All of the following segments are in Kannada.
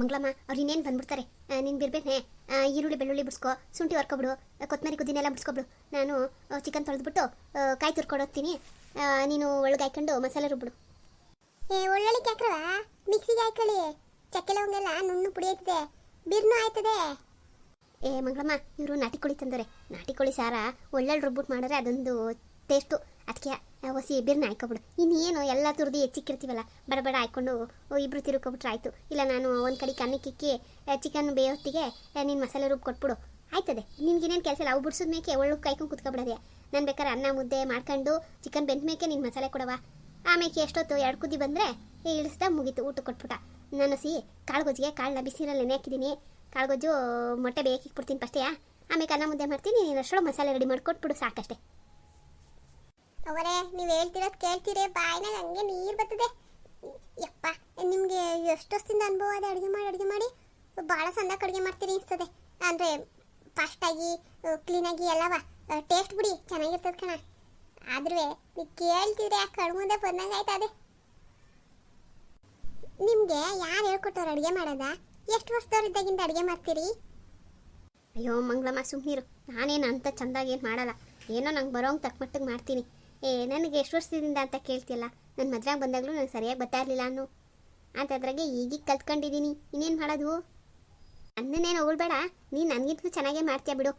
ಮಂಗಳಮ್ಮ ಅವ್ರು ಇನ್ನೇನು ಬಂದ್ಬಿಡ್ತಾರೆ? ನೀನು ಬಿರ್ಬೇನೆ ಈರುಳ್ಳಿ ಬೆಳ್ಳುಳ್ಳಿ ಬಿಡ್ಸ್ಕೊ ಶುಂಠಿ ಹೊರ್ಕೊಬಿಡು ಕೊತ್ತಂಬರಿ ಕುದಿನೆಲ್ಲ ಬಿಡಿಸ್ಕೊಬಿಡು. ನಾನು ಚಿಕನ್ ತೊಳೆದ್ಬಿಟ್ಟು ಕಾಯಿ ತುರ್ಕೊಡೋಗ್ತೀನಿ ನೀನು ಒಳಗೆ ಹಾಕೊಂಡು ಮಸಾಲೆ ರುಬ್ಬಿಡು. ಏ ಒಳ್ಳೊಳ್ಳಿ ಕ್ಯಾಕ್ರವ. ಮಿಕ್ಸಿಗೆ ಹಾಕೊಳ್ಳಿ ಚಕ್ಕೆ ಲವಂಗೆಲ್ಲ ನುಣ್ಣು ಪುಡಿ ಆಯ್ತದೆ. ಬಿರ್ನು ಆಯ್ತದೆ. ಏ ಮಂಗಳಮ್ಮ ಇವರು ನಾಟಿ ಕೋಳಿ ತಂದರೆ ನಾಟಿ ಕೋಳಿ ಸಾರ ಒಳ್ಳೊಳ್ಳೆ ರುಬ್ಬಿಟ್ಟು ಮಾಡಿದ್ರೆ ಅದೊಂದು ಟೇಸ್ಟು ಅದಕ್ಕೆ ಹೊಸಿ ಎಬ್ಬಿರನ್ನ ಆಯ್ಕೊಬಿಡು ಇನ್ನೇನು ಎಲ್ಲ ತುರ್ದು ಹೆಚ್ಚಿಕ್ಕಿರ್ತೀವಲ್ಲ ಬಡ ಬಡ ಹಾಕ್ಕೊಂಡು ಇಬ್ರು ತಿರುಗ್ಕೊಬಿಟ್ರೆ ಆಯಿತು. ಇಲ್ಲ, ನಾನು ಒಂದು ಕಡೆ ಅನ್ನಕ್ಕಿಕ್ಕಿ ಚಿಕನ್ ಬೇಯೋತ್ತಿಗೆ ನೀನು ಮಸಾಲೆ ರುಬ್ಬಿ ಕೊಟ್ಬಿಡು. ಆಯ್ತದೆ. ನಿನ್ಗೇನೇನು ಕೆಲಸ ಇಲ್ಲ? ಅವು ಬಿಡಿಸಿದ ಮೇಕೆ ಒಳ್ಳೆ ಕಾಯ್ಕೊಂಡು ಕುತ್ಕೊಬಿಡೋದೆ ನಾನು ಬೇಕಾದ್ರೆ ಅನ್ನ, ಮುದ್ದೆ ಮಾಡ್ಕೊಂಡು ಚಿಕನ್ ಬೆಂದ ಮೇಕೆ ನೀನು ಮಸಾಲೆ ಕೊಡವ ಆಮೇಲೆ ಎಷ್ಟೊತ್ತು, ಎರಡು ಕುದಿ ಬಂದರೆ ಇಳಿಸ್ದ ಮುಗೀತು ಊಟ ಕೊಟ್ಬಿಟ್ಟ. ನಾನು ಸಿ, ಕಾಳುಗೊಜ್ಜಿಗೆ ಕಾಳನ್ನ ಬಿಸಿನಲ್ಲಿ ನೆನೆ ಹಾಕಿದ್ದೀನಿ ಕಾಳುಗೊಜ್ಜು ಮೊಟ್ಟೆ ಬೇಕಿಕ್ಬಿಡ್ತೀನಿ ಫಸ್ಟೇ ಆಮೇಲೆ ಅನ್ನ, ಮುದ್ದೆ ಮಾಡ್ತೀನಿ ನೀನು ಅಷ್ಟೊಳಗೆ ಮಸಾಲೆ ರೆಡಿ ಮಾಡಿ ಕೊಟ್ಬಿಡು ಸಾಕಷ್ಟೇ. ಅವರೇ, ನೀವು ಹೇಳ್ತಿರೋದು ಕೇಳ್ತೀರಿ. ಬಾಯಿನಾಗ ಹಂಗೆ ನೀರು ಬರ್ತದೆ. ಯಪ್ಪ, ನಿಮಗೆ ಎಷ್ಟು ವರ್ಷದಿಂದ ಅನುಭವ ಅದೇ? ಅಡುಗೆ ಮಾಡಿ ಅಡುಗೆ ಮಾಡಿ. ಭಾಳ ಸಣ್ಣಕ್ಕೆ ಅಡುಗೆ ಮಾಡ್ತೀರಿ ಅನಿಸ್ತದೆ. ಅಂದರೆ ಫಾಸ್ಟಾಗಿ ಕ್ಲೀನಾಗಿ ಎಲ್ಲವ. ಟೇಸ್ಟ್ ಬಿಡಿ, ಚೆನ್ನಾಗಿರ್ತದೆ ಕಣ. ಆದ್ರೂ ನೀವು ಕೇಳ್ತಿದ್ರೆ ಆ ಕಣ್ಮುಂದೆ ಬಂದಂಗೆ ಅದೇ? ನಿಮಗೆ ಯಾರು ಹೇಳ್ಕೊಟ್ಟವ್ರು ಅಡುಗೆ ಮಾಡೋದ? ಎಷ್ಟು ವರ್ಷದವ್ರಿದ್ದಾಗಿಂದ ಅಡುಗೆ ಮಾಡ್ತೀರಿ? ಅಯ್ಯೋ, ಮಂಗಳಮ್ಮ ಸುಮ್ಮನಿರು ನಾನೇನು ಅಂತ ಚಂದಾಗಿ ಏನು ಮಾಡಲ್ಲ. ಏನೋ ನಂಗೆ ಬರೋಂಗೆ ತಕ್ಕ ಮಟ್ಟಿಗೆ ಮಾಡ್ತೀನಿ. ಏ ನನಗೆ ಎಷ್ಟು ವರ್ಷದಿಂದ ಅಂತ ಕೇಳ್ತಿಲ್ಲ ನನ್ನ ಮದ್ರಾಗ ಬಂದಾಗಲೂ ನಾನು ಸರಿಯಾಗಿ ಬರ್ತಾ ಇರಲಿಲ್ಲ ಅನ್ನು ಅಂತದ್ರಾಗೆ ಈಗೀಗ ಕಲ್ತ್ಕೊಂಡಿದ್ದೀನಿ ಇನ್ನೇನು ಮಾಡೋದು? ಅನ್ನನೇನು ಹೋಗ್ಬೇಡ ನೀನು ನನಗಿಂತ ಚೆನ್ನಾಗೇ ಮಾಡ್ತೀಯ ಬಿಡು.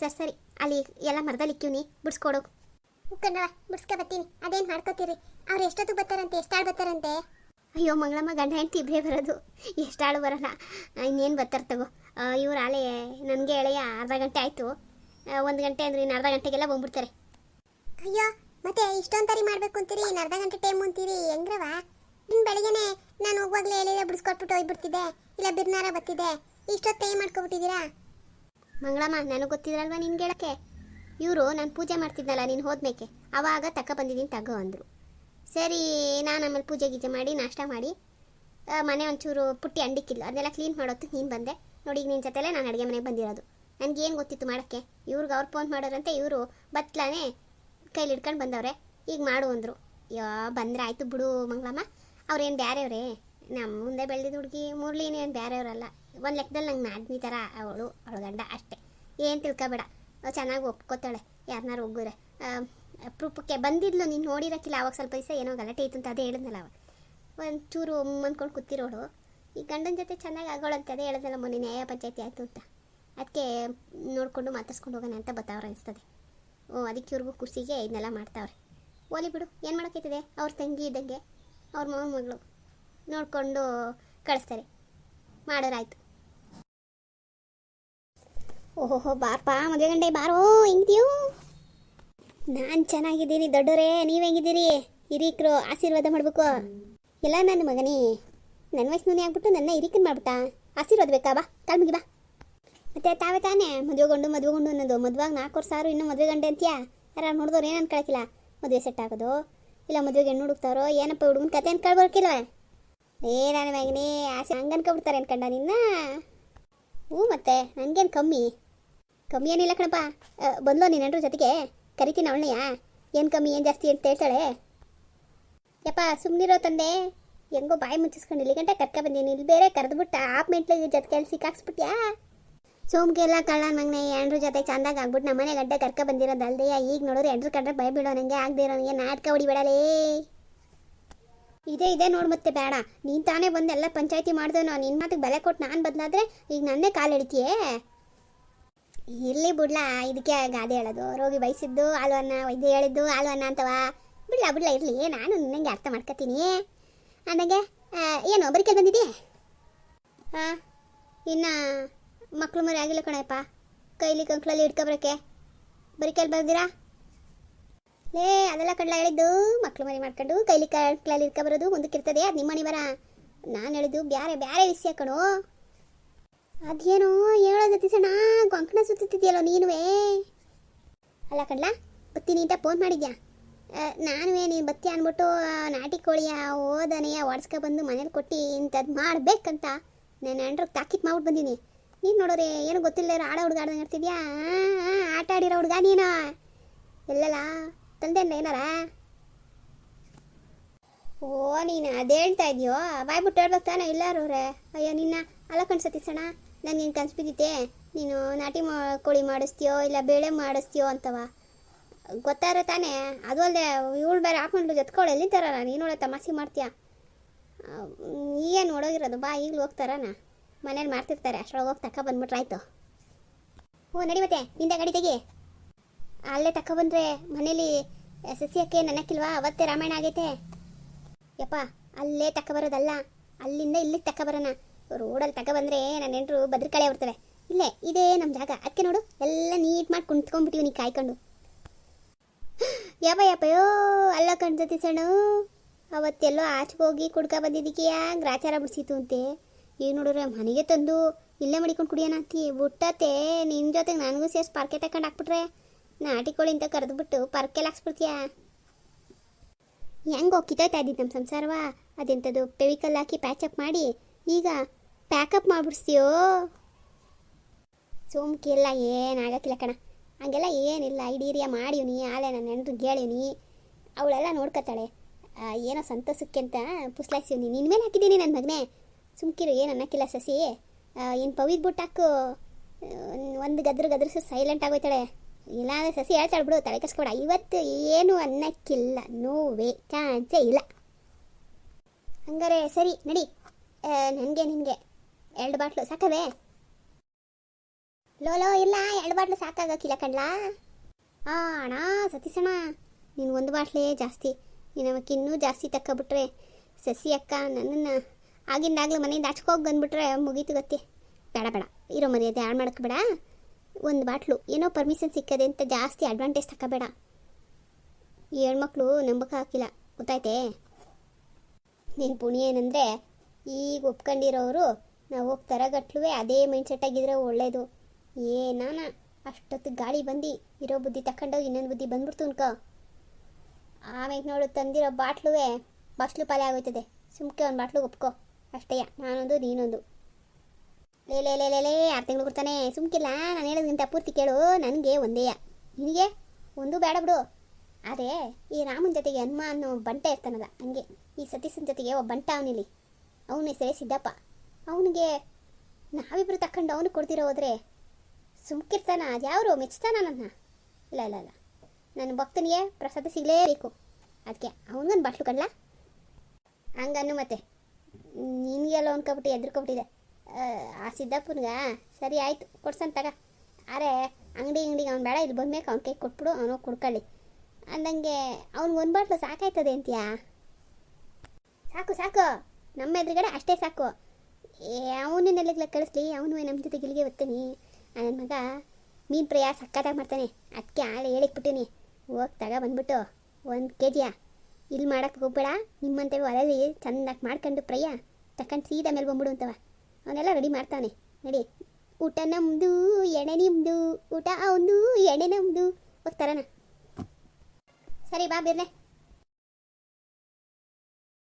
ಸರ್ ಸರಿ. ಅಲ್ಲಿ ಎಲ್ಲ ಮರದಲ್ಲಿ ಇಕ್ಕಿವ್ನಿ. ಬಿಡಿಸ್ಕೊಡು. ಕಣ್ಣವ ಬಿಡ್ಸ್ಕೊ ಬರ್ತೀನಿ. ಅದೇನು ಮಾಡ್ಕೋತೀರಿ? ಅವ್ರು ಎಷ್ಟೊತ್ತು ಬರ್ತಾರಂತೆ? ಎಷ್ಟಾಳು ಬರ್ತಾರಂತೆ? ಅಯ್ಯೋ ಮಂಗಳಮ್ಮ ಗಂಡ ಹೆಂಡತಿ ಇಬ್ಬರೇ ಬರೋದು. ಆಳು ಬರಲ್ಲ. ಇನ್ನೇನು ಬರ್ತಾರೆ ತಗೋ. ಇವ್ರು ಆಳೆ ನನಗೆ ಎಳೆಯ ಅರ್ಧ ಗಂಟೆ ಆಯಿತು. ಒಂದು ಗಂಟೆ ಅಂದ್ರೆ ಇನ್ನು ಅರ್ಧ ಗಂಟೆಗೆಲ್ಲ ಬಂದ್ಬಿಡ್ತಾರೆ. ಅಯ್ಯೋ ಮತ್ತೆ ಇಷ್ಟೊಂದು ಮಾಡ್ಬೇಕು ಅಂತೀರಿ ಇನ್ನು ಅರ್ಧ ಗಂಟೆ ಟೈಮ್ ಅಂತೀರಿ ಹೆಂಗ್ರವ ನಿನ್ ಬೆಳಿಗ್ಗೆನೆ ನಾನು ಹೋಗುವಾಗಲೇ ಎಳೆಲ್ಲ ಬಿಡಿಸ್ಕೊಟ್ಬಿಟ್ಟು ಹೋಗ್ಬಿಡ್ತಿದ್ದೆ, ಇಲ್ಲ ಬಿರ್ನಾರ ಬತ್ತಿದೆ ಇಷ್ಟೊತ್ತು ಟೈಮ್ ಮಾಡ್ಕೊಬಿಟ್ಟಿದ್ದೀರಾ? ಮಂಗಳಮ್ಮ, ನನಗೆ ಗೊತ್ತಿದ್ರಲ್ವಾ ನಿನ್ಗೆ ಹೇಳಕ್ಕೆ ಇವರು ನಾನು ಪೂಜೆ ಮಾಡ್ತಿದ್ನಲ್ಲ ನೀನು ಹೋದ್ಮೇಕೆ, ಅವಾಗ ತಕ್ಕ ಬಂದಿದ್ದೀನಿ ತಗೋ ಅಂದರು. ಸರಿ, ನಾನು ಆಮೇಲೆ ಪೂಜೆ ಗೀಜೆ ಮಾಡಿ, ನಾಷ್ಟ ಮಾಡಿ ಮನೆ ಒಂಚೂರು ಪುಟ್ಟಿ ಅಂಡಿಕ್ಕಿಲ್ಲ ಅದನ್ನೆಲ್ಲ ಕ್ಲೀನ್ ಮಾಡೋದು ನೀನು ಬಂದೆ. ನೋಡಿ ಈಗ ನಿನ್ನ ಜೊತೆಲೇ ನಾನು ಅಡುಗೆ ಮನೆಗೆ ಬಂದಿರೋದು. ನನಗೇನು ಗೊತ್ತಿತ್ತು ಮಾಡೋಕ್ಕೆ? ಇವ್ರಿಗೆ ಅವ್ರು ಫೋನ್ ಮಾಡೋರಂತೆ, ಇವರು ಬತ್ಲಾನೆ ಕೈಲಿ ಹಿಡ್ಕೊಂಡು ಬಂದವ್ರೆ. ಈಗ ಮಾಡು ಅಂದರು. ಯೋ, ಬಂದ್ರೆ ಆಯಿತು ಬಿಡು ಮಂಗಳಮ್ಮ. ಅವ್ರೇನು ಬೇರೆಯವ್ರೆ ನಮ್ಮ ಮುಂದೆ ಬೆಳೆದಿದ್ದ ಹುಡುಗಿ ಮುರ್ಲಿನೇ ಏನು ಬೇರೆಯವರಲ್ಲ ಒಂದು ಲೆಕ್ಕದಲ್ಲಿ ನಂಗೆ ನಾದ್ನಿ ಥರ ಅವಳು ಅವಳು ಗಂಡ ಅಷ್ಟೇ. ಏನು ತಿಳ್ಕೊಬೇಡ. ಚೆನ್ನಾಗಿ ಒಪ್ಕೋತಾಳೆ. ಯಾರನ್ನಾರು ಹೋಗೋರೆ ಪ್ರೂಪಕ್ಕೆ ಬಂದಿದ್ಲು, ನೀನು ನೋಡಿರೋಕ್ಕಿಲ್ಲ. ಅವಾಗ ಸ್ವಲ್ಪ ದಿವಸ ಏನೋ ಗಲಾಟೆ ಇತ್ತು ಅಂತ ಅದೇ ಹೇಳಿದ್ನಲ್ಲ ಅವ ಒಂಚೂರು ಅಂದ್ಕೊಂಡು ಕೂತಿರೋಳು. ಈ ಗಂಡನ ಜೊತೆ ಚೆನ್ನಾಗಿ ಆಗೋಳಂತೆ ಅದೇ ಹೇಳಿದ್ನಲ್ಲ ಮೊನ್ನೆ ನ್ಯಾಯ ಪಂಚಾಯತಿ ಆಯಿತು ಅಂತ. ಅದಕ್ಕೆ ನೋಡಿಕೊಂಡು ಮಾತಾಡ್ಸ್ಕೊಂಡು ಹೋಗೋಣ ಅಂತ ಬತ್ತವ್ರು ಅನಿಸ್ತದೆ. ಅದಕ್ಕೆ ಇವ್ರಿಗೂ ಖುಷಿಗೆ ಇದನ್ನೆಲ್ಲ ಮಾಡ್ತಾವ್ರೆ. ಓಲಿ ಬಿಡು, ಏನು ಮಾಡೋಕ್ಕೈತಿದೆ ಅವ್ರ ತಂಗಿ ಇದ್ದಂಗೆ, ಅವ್ರ ಮಾವ ಮಗಳು. ನೋಡಿಕೊಂಡು ಕಳಿಸ್ತಾರೆ. ಮಾಡೋರಾಯ್ತು. ಓಹೋ ಬಾರಪ್ಪ ಮದುವೆ ಗಂಡೆ, ಬಾರೋ, ಹೆಂಗಿದೀಯೋ? ನಾನು ಚೆನ್ನಾಗಿದ್ದೀನಿ ದೊಡ್ಡೋರೇ, ನೀವು ಹೆಂಗಿದ್ದೀರಿ? ಹಿರೀಕರು ಆಶೀರ್ವಾದ ಮಾಡಬೇಕು. ಎಲ್ಲ ನನ್ನ ಮಗನೇ. ನನ್ನ ವಯಸ್ಸಿನ ಆಗ್ಬಿಟ್ಟು ನನ್ನ ಹಿರೀಕನ್ ಮಾಡ್ಬಿಟ್ಟ. ಆಶೀರ್ವಾದ ಬೇಕಾ? ಬಾ, ಕಾಲ್ ಬಾ ಮತ್ತೆ ತಾವೇ ತಾನೇ? ಮದುವೆಗೊಂಡು ಮದುವೆಗೊಂಡು ಅನ್ನೋದು. ಮದುವಾಗ ನಾಲ್ಕು ವರ್ಷ ಆರು ಇನ್ನೂ ಮದುವೆ ಗಂಟೆ ಅಂತೀಯಾ? ಯಾರು ನೋಡಿದವ್ರು ಏನು ಅನ್ಕೊಳಕಿಲ್ಲ ಮದುವೆ ಸೆಟ್ ಆಗೋದು. ಇಲ್ಲ ಮದುವೆಗೆ ಹೆಣ್ಣು ಹುಡುಕ್ತಾರೋ ಏನಪ್ಪ ಹುಡುಗನ ಕತೆ ಅನ್ಕೊಳ್ಬೇಕಿಲ್ವ ಏ ನನ್ನ ಮಗನೇ ಆಸೆ ಹಂಗೆ ಅನ್ಕೊಬಿಡ್ತಾರೆ ಅನ್ಕಂಡ ನಿನ್ನ. ಹ್ಞೂ ಮತ್ತೆ ನನಗೇನು ಕಮ್ಮಿ? ಕಮ್ಮಿ ಏನಿಲ್ಲ ಕಣಪ್ಪ. ಬಂದ್ಲೋ ನೀನು ಎಲ್ರ ಜೊತೆಗೆ? ಕರಿತೀನಿ ಅವಳನೆಯಾ ಏನು ಕಮ್ಮಿ, ಏನು ಜಾಸ್ತಿ ಅಂತ ಹೇಳ್ತಾಳೆ? ಯಪ್ಪ ಸುಮ್ಮನಿರೋ ತಂದೆ. ಹೆಂಗೋ ಬಾಯಿ ಮುಚ್ಚಿಸ್ಕೊಂಡು ಇಲ್ಲಿ ಗಂಟೆ ಕರ್ಕ ಬಂದೀನಿ. ಇಲ್ಲಿ ಬೇರೆ ಕರೆದ್ಬಿಟ್ಟ, ಆಪ್ ಮೆಂಟ್ಲಿಗೆ ಜೊತೆ ಕೆಲಸ ಸಿಕ್ಕಾಕ್ಸ್ಬಿಟ್ಯಾ? ಸೋಮ್ಗೆಲ್ಲ ಕಳ್ಳ ನಂಗೆ ಎಂಡ್ರ ಜೊತೆ ಚಂದಾಗ ಆಗ್ಬಿಟ್ಟು ನಮ್ಮನೆ ಗಡ್ಡೆ ಕರ್ಕ ಬಂದಿರೋದಲ್ದೆ. ಈಗ ನೋಡಿದ್ರೆ ಎಂಡ್ರ ಕಂಡ್ರೆ ಭಯ ಬಿಡೋ ನನಗೆ ಆಗದೆ ಇರೋ ನನಗೆ ನಾಟಕ ಹೊಡಿಬೇಡಲೇ ಇದೇ, ಇದೆ ನೋಡು ಮತ್ತೆ ಬೇಡ. ನೀನು ತಾನೇ ಬಂದು ಎಲ್ಲ ಪಂಚಾಯತಿ ಮಾಡ್ದೇನೋ ನಿನ್ನ ಮಾತಿಗೆ ಬೆಲೆ ಕೊಟ್ಟು ನಾನು ಬದಲಾದ್ರೆ ಈಗ ನನ್ನೇ ಕಾಲು ಹಿಡಿತೀಯೇ ಇರ್ಲಿ ಬಿಡ್ಲಾ ಇದಕ್ಕೆ ಗಾದೆ ಹೇಳೋದು. ರೋಗಿ ಬಯಸಿದ್ದು ಆಲ್ವನ್ನ ವೈದ್ಯ ಹೇಳಿದ್ದು ಆಲ್ವನ್ನ ಅಂತವ? ಬಿಡ್ಲಾ ಬಿಡ್ಲಾ, ಇರಲಿ. ನಾನು ನಿನ್ನಂಗೆ ಅರ್ಥ ಮಾಡ್ಕೊತೀನಿ ಅಂದಂಗೆ ಏನು, ಬರಿಕಲ್ ಬಂದಿದೆಯೇ? ಹಾಂ ಇನ್ನು ಮಕ್ಳು ಮರಿ ಆಗಿಲ್ಲ ಕಣಪ್ಪ ಕೈಲಿ ಕಂಕ್ಳಲ್ಲಿ ಇಟ್ಕೊಬ್ರಕ್ಕೆ ಬರೀ ಕೈಲಿ ಬರ್ದಿರಾ? ಲೇ, ಅದೆಲ್ಲ ಕಡ್ಲ ಹೇಳಿದ್ದು. ಮಕ್ಕಳು ಮರಿ ಮಾಡ್ಕೊಂಡು ಕೈಲಿ ಕಂಕ್ಳಲ್ಲಿ ಹಿಡ್ಕೊಬರೋದು ಮುಂದಕ್ಕಿರ್ತದೆ ಅದು ನಿಮ್ಮ ಮನೆ ಬರ ನಾನು ಹೇಳಿದ್ದು ಬೇರೆ ಬೇರೆ ವಿಷಯ ಕಣೋ. ಅದೇನೋ ಹೇಳೋ ಜೊತೆ ಸಣ್ಣ ಕೊಂಕಣ ಸುತ್ತಿದ್ಯಲ್ಲೋ ನೀನುವೇ? ಅಲ್ಲ ಕಡ್ಲ, ಬತ್ತಿ ಅಂತ ಫೋನ್ ಮಾಡಿದ್ಯಾ? ನಾನುವೇ, ನೀನು ಬತ್ತಿ ಅಂದ್ಬಿಟ್ಟು ನಾಟಿ ಕೋಳಿಯ ಓದನೆಯ ಒಡ್ಸ್ಕೊ ಬಂದು ಮನೇಲಿ ಕೊಟ್ಟು ಇಂಥದ್ದು ಮಾಡಬೇಕಂತ. ನಾನು ಅಂಡ್ರಿಗೆ ತಾಕಿತ್ ಮಾಡ್ಬಿಟ್ಟು ಬಂದೀನಿ. ನೀನು ನೋಡೋರೆ ಏನು ಗೊತ್ತಿಲ್ಲ ಆಡೋ ಹುಡುಗ ಆಡ್ದಂಗೆ ಆ, ಆಟ ಆಡಿರೋ ಹುಡುಗ ನೀನು. ಎಲ್ಲಲ್ಲ ತಂದೆ ಏನಾರ? ಓ ನೀನು ಅದೇ ಹೇಳ್ತಾ ಇದೆಯೋ? ಬಾಯ್ ಬಿಟ್ಟು ಹೇಳ್ಬೇಕು ತಾನೆ ಇಲ್ಲಾರವ್ರೆ ಅಯ್ಯೋ ನಿನ್ನ ಅಲ್ಲ ಕಣ್ಸತಿಸಣ ನನಗೆ ಕನ್ಸು ಬಿದ್ದಿತ್ತೆ ನೀನು ನಾಟಿ ಕೋಳಿ ಮಾಡಿಸ್ತೀಯೋ ಇಲ್ಲ ಬೇಳೆ ಮಾಡಿಸ್ತೀಯೋ ಅಂತವ? ಗೊತ್ತಾರ ತಾನೇ. ಅದು ಅಲ್ಲದೆ ಇವಳು ಬೇರೆ ಹಾಕೊಂಡು ಜೊತ್ಕೊಳ್ಳಿ ಎಲ್ಲಿ ತರಲ್ಲ ನೀನೊಳೆ ತಮಾಷೆ ಮಾಡ್ತೀಯ? ಏನು ನೋಡೋಗಿರೋದು ಬಾ ಈಗಲೂ ಹೋಗ್ತಾರನ? ಮನೇಲಿ ಮಾಡ್ತಿರ್ತಾರೆ. ಅಷ್ಟರೊಳಗೆ ಹೋಗಿ ತಕ್ಕ ಬಂದ್ಬಿಟ್ರಾಯ್ತು. ಓ ನಡಿ ಮತ್ತೆ, ನಿಂದ ಗಾಡಿ ತೆಗಿ. ಅಲ್ಲೇ ತಕ್ಕ ಬಂದರೆ ಮನೇಲಿ ಸಸ್ಯಕ್ಕೆ ನೆನಕಿಲ್ವಾ? ಅವತ್ತೇ ರಾಮಾಯಣ ಆಗೈತೆ. ಯಪ್ಪ, ಅಲ್ಲೇ ತಕ್ಕ ಬರೋದಲ್ಲ. ಅಲ್ಲಿಂದ ಇಲ್ಲಿಗೆ ತಕ್ಕ ಬರೋಣ. ರೋಡಲ್ಲಿ ತಕ್ಕ ಬಂದ್ರೆ ನನ್ನ ನೆಂಟರು ಬದ್ರಕಳೆ ಬರ್ತವೆ ಇಲ್ಲೇ, ಇದೇ ನಮ್ಮ ಜಾಗ. ಅದಕ್ಕೆ ನೋಡು, ಎಲ್ಲ ನೀಟ್ ಮಾಡಿ ಕುಂತ್ಕೊಂಡ್ಬಿಟ್ಟಿವಿ ನೀ ಕಾಯ್ಕೊಂಡು. ಯಪ್ಪ ಯಪ್ಪಯೋ ಅಲ್ಲ ಕಣ್ಸತಿ ಸಣ್ಣ ಅವತ್ತೆಲ್ಲೋ ಆಚೆಗೆ ಹೋಗಿ ಕುಡ್ಕ ಬಂದಿದ್ದಕ್ಕೆಯಾ ಗ್ರಾಚಾರ ಬಿಡಿಸಿತು ಅಂತೆ. ಈಗ ನೋಡಿದ್ರೆ ಮನೆಗೆ ತಂದು ಇಲ್ಲೇ ಮಡಿಕೊಂಡು ಕುಡಿಯೋಣ ಅಂತಿ. ಬಿಟ್ಟತೆ ನಿನ್ನ ಜೊತೆಗೆ ನನಗೂ ಸೇರಿಸಿ ಪಾರ್ಕೆ ತಕೊಂಡು ಹಾಕ್ಬಿಟ್ರೆ ಅಂತ ಕರೆದ್ಬಿಟ್ಟು ಪಾರ್ಕೆಲ್ಲ ಹಾಕ್ಸ್ಬಿಡ್ತೀಯಾ? ಹೆಂಗೆ ಕಿತ್ತೋಯ್ತಾ ಇದ್ದಿದ್ದು ನಮ್ಮ ಸಂಸಾರವ? ಅದೆಂಥದ್ದು ಪೆವಿಕಲ್ ಹಾಕಿ ಪ್ಯಾಚಪ್ ಮಾಡಿ ಈಗ ಪ್ಯಾಕಪ್ ಮಾಡ್ಬಿಡ್ಸ್ತೀಯೋ? ಎಲ್ಲ ಏನಾಗಕ್ಕಿಲ್ಲ ಕಣ. ಹಂಗೆಲ್ಲ ಏನಿಲ್ಲ ಇಡೀರಿಯ ಮಾಡಿವ್ನಿ ಆಲೆ ನನ್ನ ನೆನೆದು ಹೇಳಿವ್ನಿ ಅವಳೆಲ್ಲ ನೋಡ್ಕೊತಾಳೆ. ಏನೋ ಸಂತಸಕ್ಕೆ ಅಂತ ಪುಸ್ಲಾಯಿಸಿವ್ನಿ ನಿನ್ನ ಮೇಲೆ ಹಾಕಿದ್ದೀನಿ ನನ್ನ ಮಗನೇ. ಸುಮ್ಕಿರು, ಏನು ಅನ್ನಕ್ಕಿಲ್ಲ ಸಸಿ. ಏನು ಪವಿದ್ ಬಿಟ್ಟಾಕು ಒಂದು ಗದ್ರ ಗದ್ರಸು ಸೈಲೆಂಟ್ ಆಗೋಯ್ತಾಳೆ. ಇಲ್ಲಾಂದ್ರೆ ಸಸಿ ಹೇಳ್ತಾಳೆ ಬಿಡು, ತಲೆ ಕಸ್ಕೊಡ ಇವತ್ತು ಏನು ಅನ್ನಕ್ಕಿಲ್ಲ, ನೋವೇ, ಚಾನ್ಸೇ ಇಲ್ಲ. ಹಂಗಾರೆ ಸರಿ, ನಡಿ. ನನಗೆ, ನಿನಗೆ. ಎರಡು ಬಾಟ್ಲು, ಸಾಕವೇ? ಲೋ ಲೋ, ಇಲ್ಲ, ಎರಡು ಬಾಟ್ಲು ಸಾಕಾಗೋಕ್ಕಿಲ್ಲ ಕಣ್ಲಾ? ಆ, ಅಣ್ಣ ಸತೀಸಣ್ಣ ನೀನು ಒಂದು ಬಾಟ್ಲೇ ಜಾಸ್ತಿ. ನೀನು ಅವಕ್ಕೆ ಇನ್ನೂ ಜಾಸ್ತಿ ತಕ್ಕೊಬಿಟ್ರೆ ಸಸಿ ಅಕ್ಕ ನನ್ನನ್ನು ಆಗಿಂದಾಗಲೂ ಮನೆಯಿಂದ ಆಚೆಗೆ ಬಂದ್ಬಿಟ್ರೆ ಮುಗೀತು ಗತಿ. ಬೇಡ ಬೇಡ. ಇರೋ ಮರ್ಯಾದೆ ಹಾಳು ಮಾಡೋಕ್ಕೆ ಬೇಡ. ಒಂದು ಬಾಟ್ಲು. ಏನೋ ಪರ್ಮಿಷನ್ ಸಿಕ್ಕದೆ ಅಂತ ಜಾಸ್ತಿ ಅಡ್ವಾಂಟೇಜ್ ತಗೋಬೇಡ ಈ ಹೆಣ್ಮಕ್ಳು ನಂಬಕ್ಕೆ ಹಾಕಿಲ್ಲ. ಗೊತ್ತಾಯ್ತೇ? ನಿನ್ನ ಪುಣ್ಯ ಏನಂದರೆ ಈಗ ಒಪ್ಕೊಂಡಿರೋರು ನಾವು ಹೋಗಿ ತರಗಟ್ಲುವೆ ಅದೇ ಮೈಂಡ್ ಸೆಟ್ ಆಗಿದ್ರೆ ಒಳ್ಳೇದು. ಏನಾನ ಅಷ್ಟೊತ್ತು ಗಾಳಿ ಬಂದು, ಇರೋ ಬುದ್ಧಿ ತಗೊಂಡೋಗಿ ಇನ್ನೊಂದು ಬುದ್ಧಿ ಬಂದ್ಬಿಡ್ತು ಅನ್ಕೋ. ಆಮೇಲೆ ನೋಡು ತಂದಿರೋ ಬಾಟ್ಲುವೆ ಬಾಟ್ಲು ಪಾಲೆ ಆಗೋಯ್ತದೆ. ಸುಮ್ಕೆ ಒಂದು ಬಾಟ್ಲು ಒಪ್ಕೋ. ಅಷ್ಟೇಯ ನಾನೊಂದು, ನೀನೊಂದು. ಲೇ ಲೇ ಲೇ ಲೇ ಆರು ತಿಂಗಳು ಕೊಡ್ತಾನೆ. ಸುಮ್ಕಿಲ್ಲ ನಾನು ಹೇಳೋದ್ಕಿಂತ ಪೂರ್ತಿ ಕೇಳು. ನನಗೆ ಒಂದೇಯ ನಿನಗೆ? ಒಂದು ಬೇಡ ಬಿಡು. ಆದರೆ, ಈ ರಾಮನ ಜೊತೆಗೆ ಹನುಮ ಅನ್ನೋ ಬಂಟ ಇರ್ತಾನಲ್ಲ, ಹಂಗೆ. ಈ ಸತೀಶನ ಜೊತೆಗೆ ಒಬ್ಬ ಬಂಟ ಅವನಿಲ್ಲಿ. ಅವನ ಹೆಸರೇ ಸಿದ್ದಪ್ಪ. ಅವನಿಗೆ ನಾವಿಬ್ರು ತಕ್ಕೊಂಡು ಅವನು ಕೊಡ್ತಿರೋ ಹೋದ್ರೆ ಸುಮ್ಕಿರ್ತಾನ? ಅದ್ಯಾವರು ಮೆಚ್ತಾನ ನನ್ನ? ಇಲ್ಲ ಇಲ್ಲ ಇಲ್ಲ. ನನ್ನ ಭಕ್ತನಿಗೆ ಪ್ರಸಾದ ಸಿಗಲೇಬೇಕು. ಅದಕ್ಕೆ ಅವನಿಗೊಂದು ಬಾಟ್ಲು ಕಂಡ್ಲ? ಹಂಗನ್ನು ಮತ್ತೆ. ನಿನಗೆಲ್ಲ ಅಂದ್ಕೊಬಿಟ್ಟು ಎದ್ರುಕೊಬಿಟ್ಟಿದೆ. ಆ ಸಿದ್ದಪ್ಪನ್ಗ, ಸರಿ ಆಯಿತು, ಕೊಡ್ಸನ್ ತಗ. ಅರೆ ಅಂಗಡಿ ಅಂಗಡಿಗೆ ಅವ್ನು ಬೇಡ, ಇಲ್ಲಿ ಬಂದ್ಮೇಲೆ ಅವ್ನ ಕೈ ಕೊಟ್ಬಿಡು ಅವನು ಕುಡ್ಕೊಳ್ಳಿ. ಅಂದಂಗೆ ಅವ್ನಿಗೆ ಒಂದು ಬಾಟ್ಲು ಸಾಕಾಯ್ತದೆ ಅಂತೀಯಾ? ಸಾಕು ಸಾಕು. ನಮ್ಮ ಎದುರುಗಡೆ ಅಷ್ಟೇ ಸಾಕು. ಏ ಅವನನ್ನೆಲ್ಲ ಕಳಿಸ್ಲಿ, ಅವನು ನಮ್ಮ ಜೊತೆ ಗಿಲಿಗೆ ಬರ್ತೀನಿ ನನ್ನ ಮಗ ಮೀನು ಪ್ರಯಾಸ ಸಕ್ಕತ್ತಾಗಿ ಮಾಡ್ತಾನೆ. ಅದಕ್ಕೆ ಆಳು ಹೇಳಿಕ್ಬಿಟ್ಟಿನಿ ಹೋಗಿ ತಗ ಬಂದ್ಬಿಟ್ಟು, ಒಂದು ಕೆ ಜಿಯ ಇಲ್ಲಿ ಮಾಡಕ್ಕೆ ಹೋಗ್ಬೇಡ. ನಿಮ್ಮಂತೆ ಒಲೆಯಲ್ಲಿ ಚೆನ್ನಾಗಿ ಮಾಡ್ಕೊಂಡು ಪ್ರಯಾ ತಕೊಂಡು ಸೀದಾ ಮೇಲೆ ಬಂದ್ಬಿಡು ಅಂತವ. ಅವನ್ನೆಲ್ಲ ರೆಡಿ ಮಾಡ್ತಾನೆ ನಡಿ. ಊಟ ನಮ್ಮದು ಎಣೆ ನಿಮ್ಮದು ಊಟ ಅವನು ಎಣೆ ನಮ್ಮದು ಹೋಗ್ತಾರನ ಸರಿ, ಬಾ ಬಿರ್ನೆ